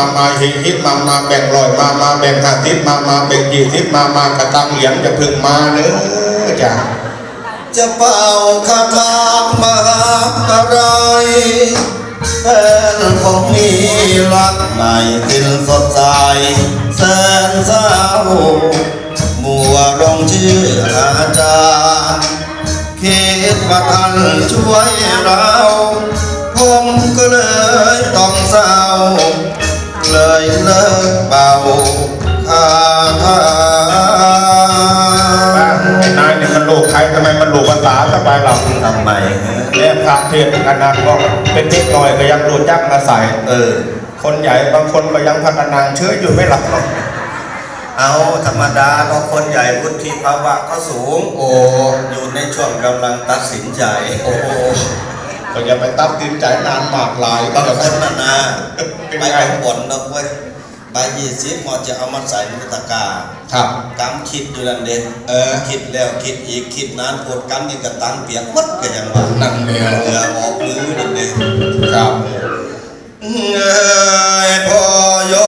มามาหิฮิมามาแบ่งลอยมามาแบ่งห้าทิศมามาแบ่งยี่ทิศมามากระตังเหรียญจะพึ่งมาเนื้อจ้ะจะเป่าคาถามหาอะไรแฟนของมีรักใหม่สิ้นสดใสแสนเศร้ามัวลงชื่ออาจารย์คิดว่าท่านช่วยเรา ผมก็เลย เลยเลิกเป่าคาถาบ้านไอ้นายเนี่ยมันลูกใครทำไมมันลูกภาษาสบายหลับทำไมแม่พระเทศกันนะก็เป็นเด็กน้อยก็ยังรู้จักมาใส่เออ คนใหญ่บางคนก็ยังพัฒนางเชื้ออยู่ไม่หลับหรอกเอาธรรมดาเพราะคนใหญ่วุฒิภาวะก็สูง โอ้อยู่ในช่วงกำลังตัดสินใจ โอ้ก็อย่าไปตัดสินใจนานมากหลายบางคนน่ะนะเป็นไปไงเอาบ่นดอกเว้ย ใบยี่สิบหมอจะเอามาใส่ในตะกร้าครับกำคิดอยู่นั่นเด็เออคิดแล้วคิดอีกคิดนานปวดกำนี่กระตังเปียกหมดก็ยังว่านั่นเนี่ยเหงื่อออกมือนั่นเด็